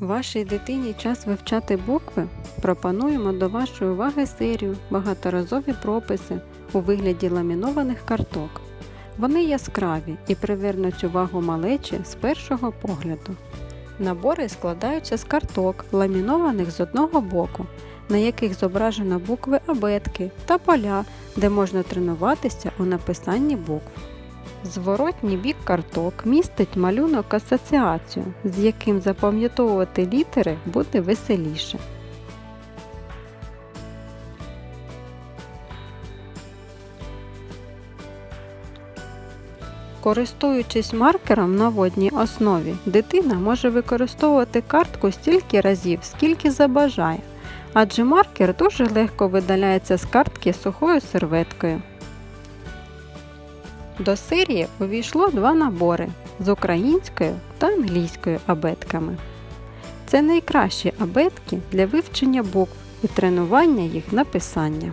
Вашій дитині час вивчати букви? Пропонуємо до вашої уваги серію багаторазові прописи у вигляді ламінованих карток. Вони яскраві і привернуть увагу малечі з першого погляду. Набори складаються з карток, ламінованих з одного боку, на яких зображено букви абетки та поля, де можна тренуватися у написанні букв. Зворотній бік карток містить малюнок асоціацію, з яким запам'ятовувати літери буде веселіше. Користуючись маркером на водній основі, дитина може використовувати картку стільки разів, скільки забажає, адже маркер дуже легко видаляється з картки сухою серветкою. До серії увійшло два набори з українською та англійською абетками. Це найкращі абетки для вивчення букв і тренування їх написання.